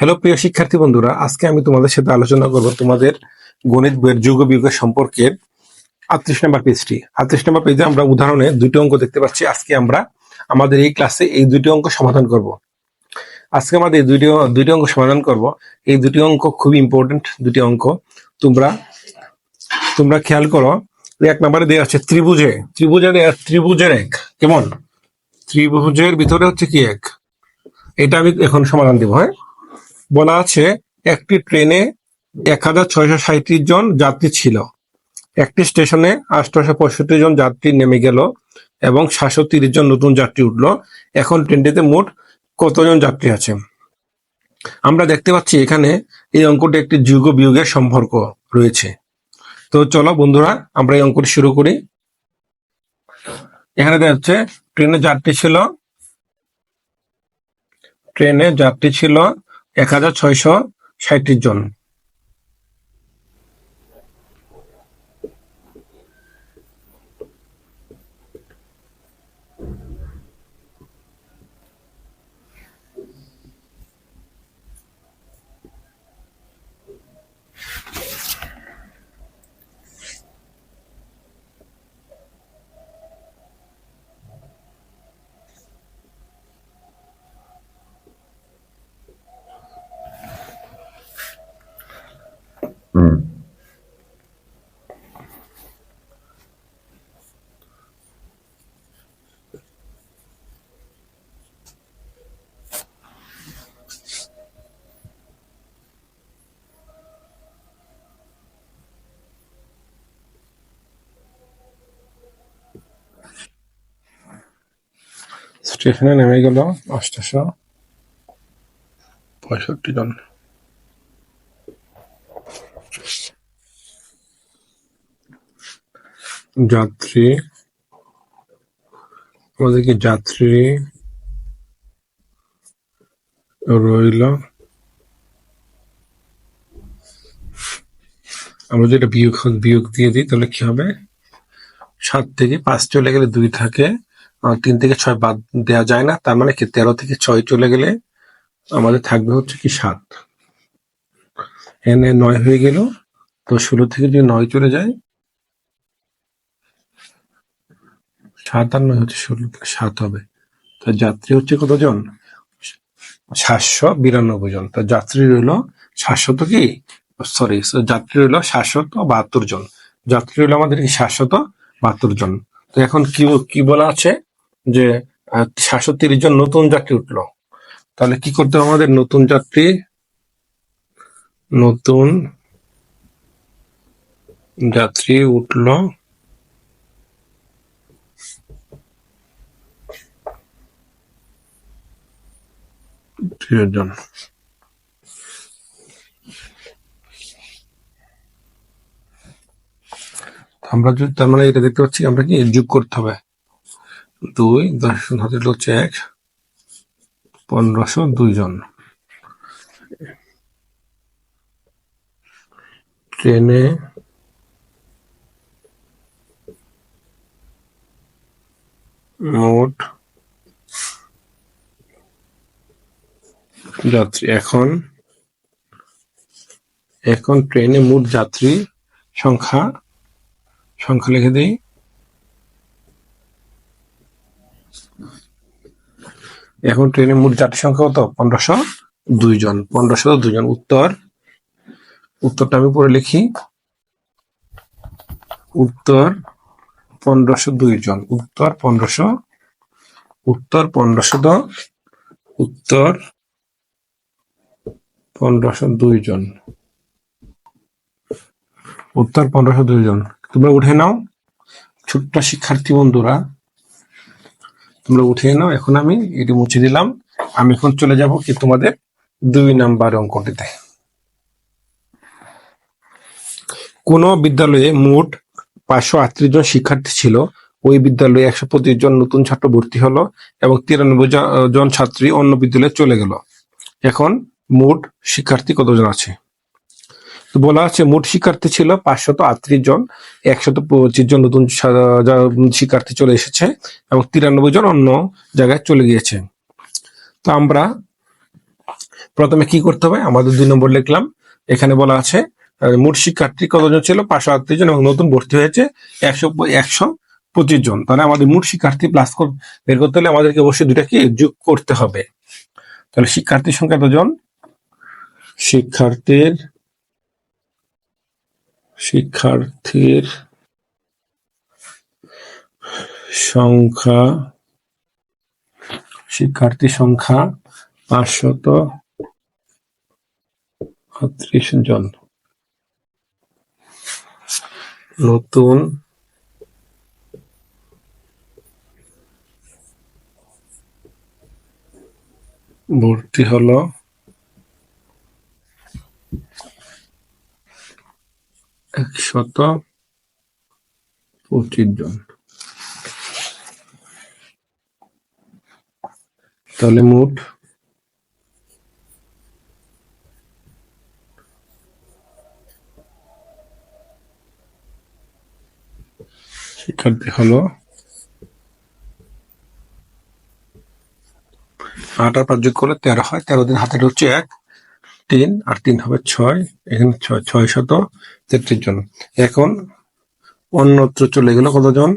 Hello, প্রিয় শিক্ষার্থী বন্ধুরা, আজকে আমি তোমাদের সাথে আলোচনা করব তোমাদের গণিত বইয়ের যুগ সম্পর্কে আটত্রিশ নম্বর পেজটি। আটত্রিশ নম্বর পেজে আমরা উদাহরণে দুটি অঙ্ক দেখতে পাচ্ছি। আজকে আমরা আমাদের এই ক্লাসে এই দুটি অঙ্ক সমাধান করব। আজকে আমাদের এই দুটি দুটি অঙ্ক সমাধান করব। এই দুটি অঙ্ক খুবই ইম্পর্টেন্ট দুটি অঙ্ক। তোমরা তোমরা খেয়াল করো, এক নম্বরে দেওয়া আছে ত্রিভুজে। ত্রিভুজের ত্রিভুজের এক। কেমন? ত্রিভুজের ভিতরে হচ্ছে কি এক? এটা আমি এখন সমাধান দিব হ্যাঁ? বলা আছে, একটি ট্রেনে এক হাজার ছয়শো জন যাত্রী ছিল। একটি স্টেশনে আটশোশো পঁয়ষট্টি জন যাত্রী নেমে গেল এবং সাতশো তিরিশ জন নতুন যাত্রী উঠল। এখন ট্রেনটিতে মোট কতজন যাত্রী আছে? আমরা দেখতে পাচ্ছি এখানে এই অঙ্কটি একটি যুগ বিয়োগের সম্পর্ক রয়েছে। তো চলো বন্ধুরা, আমরা এই অঙ্কটি শুরু করি। এখানে দেখা যাচ্ছে, ট্রেনে যাত্রী ছিল, ট্রেনে যাত্রী ছিল এক হাজার ছয়শো সাঁত্রিশ জন। স্টেশনে নেমে গেল অষ্টাশো পঁয়ষট্টি জন। যাত্রী। আমাদের কি যাত্রী রইল। আমরা যেটা বিয়োগ বিয়োগ দিয়ে দিই তাহলে কি হবে? সাত থেকে পাঁচ চলে গেলে দুই থাকে। তিন থেকে ছয় বাদ দেওয়া যায় না। তার মানে কি, তেরো থেকে ছয় চলে গেলে আমাদের থাকবে হচ্ছে কি সাত। এনে নয় হয়ে গেল। তো ষোলো থেকে যদি নয় চলে যায়, সাত আর নয় হচ্ছে ষোলো সাত হবে। তো যাত্রী হচ্ছে কতজন? সাতশো বিরানব্বই জন। তো যাত্রী রইল সাতশত কি? সরি যাত্রী রইল সাতশত বাহাত্তর জন। যাত্রী রইল আমাদের কি সাতশত বাহাত্তর জন। তো এখন কি কি বলা আছে? যে সাতশো তিরিশ জন নতুন যাত্রী উঠল। তাহলে কি করতে হবে আমাদের? নতুন যাত্রী নতুন যাত্রী উঠল। জন আমরা যদি, তার মানে এটা দেখতে পাচ্ছি, আমরা কি যোগ করতে হবে? দুই, দশ হাতে হচ্ছে এক পনেরোশো দুই জন। ট্রেনে মোট যাত্রী এখন এখন ট্রেনে মোট যাত্রী সংখ্যা সংখ্যা লিখে দিই। এখন ট্রেনে মোট যাত্রী সংখ্যা কত? পনেরোশো দুই জন পনেরোশো দুই জন উত্তর। উত্তরটা আমি পরে লিখি। উত্তর পনেরোশো দুই জন উত্তর পনেরোশো। উত্তর পনেরোশো উত্তর পনেরোশো দুই জন উত্তর পনেরোশো দুই জন তোমরা উঠে নাও। ছোট্ট শিক্ষার্থী বন্ধুরা তোমরা উঠিয়ে নাও, এখন আমি এটি মুছে দিলাম। আমি এখন চলে যাব কি তোমাদের দুই নাম্বার অঙ্কটিতে। কোন বিদ্যালয়ে মোট পাঁচশো আটত্রিশ জন শিক্ষার্থী ছিল। ওই বিদ্যালয়ে একশো পঁচিশ জন নতুন ছাত্র ভর্তি হলো এবং তিরানব্বই জন ছাত্রী অন্য বিদ্যালয়ে চলে গেল। এখন মোট শিক্ষার্থী কতজন আছে? বলা আছে মোট শিক্ষার্থী ছিল পাঁচশত আটত্রিশ জন, একশত পঁচিশ জন নতুন শিক্ষার্থী চলে এসেছে এবং তিরানব্বই জন অন্য জায়গায় চলে গিয়েছে। তো আমরা প্রথমে কি করতে হবে? আমাদের দুই নম্বর লিখলাম। এখানে বলা আছে মোট শিক্ষার্থী কতজন ছিল? পাঁচশো আটত্রিশ জন এবং নতুন ভর্তি হয়েছে একশো একশো পঁচিশ জন। তাহলে আমাদের মোট শিক্ষার্থী প্লাস বের করতে হলে আমাদেরকে অবশ্যই দুটাকে যোগ করতে হবে। তাহলে শিক্ষার্থীর সংখ্যা কতজন? শিক্ষার্থীর শিক্ষার্থীর সংখ্যা শিক্ষার্থী সংখ্যা পাঁচশত আটত্রিশ জন। নতুন ভর্তি হলো একশত পঁচিশ জন। তাহলে মোট শিক্ষার্থী হলো আট আর পাঁচ যোগ করলে তেরো হয়, তেরো দিন হাতে হচ্ছে এক। তিন আর তিন হবে ছয়, এখানে ছয় ছয় শত তেত্রিশ জন। এখন অন্যত্র চলে গেল কতজন?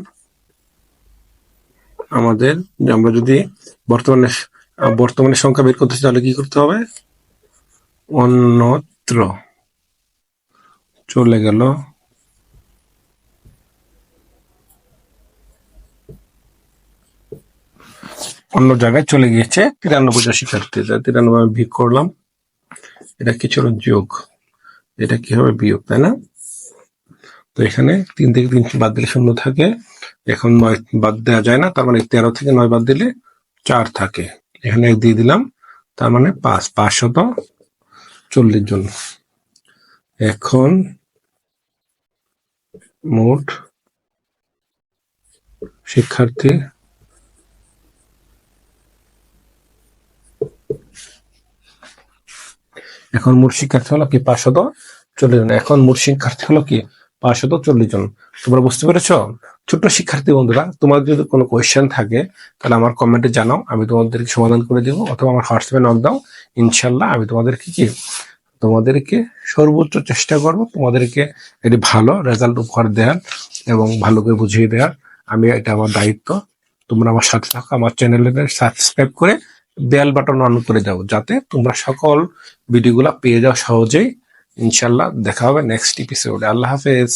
আমাদের আমরা যদি বর্তমানে বর্তমানে সংখ্যা বের করতে তাহলে কি করতে হবে? অন্যত্র চলে গেল। অন্য জায়গায় চলে গিয়েছে তিরানব্বই শিক্ষার্থী। তিরানব্বই আমি বিয়োগ করলাম। এটা কি ছিল যোগ? এটা কি হবে বিয়োগ, তাই না? তো এখানে তিন থেকে তিন বাদ দিলে শূন্য থাকে। এখন নয় বাদ দেওয়া যায় না, তার মানে তেরো থেকে নয় বাদ দিলে চার থাকে। এখানে এক দিয়ে দিলাম, তার মানে পাঁচ পাঁচশত চল্লিশ জন। এখন মোট শিক্ষার্থী এখন মোট শিক্ষার্থী হলো কি পাঁচশত চল্লিশ জন। এখন মোট শিক্ষার্থী হলো কি পাঁচশত চল্লিশ জন। তোমরা বুঝতে পেরেছ? ছোট্ট শিক্ষার্থী বন্ধুরা, তোমার যদি কোনো কোয়েশ্চেন থাকে, তাহলে আমার কমেন্টে জানাও, আমি তোমাদেরকে সমাধান করে দেবো, অথবা আমার হোয়াটসঅ্যাপে নক দাও। ইনশাল্লাহ আমি তোমাদেরকে কি? তোমাদেরকে সর্বোচ্চ চেষ্টা করব তোমাদেরকে একটি ভালো রেজাল্ট উপহার দেওয়ার এবং ভালো করে বুঝিয়ে দেওয়ার। আমি এটা আমার দায়িত্ব। তোমরা আমার সাথে থাকো, আমার চ্যানেলে সাবস্ক্রাইব করে বেল বাটন অন করে দাও, যাতে তোমরা সকল ভিডিওগুলো পেয়ে যাও সহজেই। ইনশাল্লাহ দেখা হবে নেক্সট এপিসোডে আল্লাহ হাফেজ।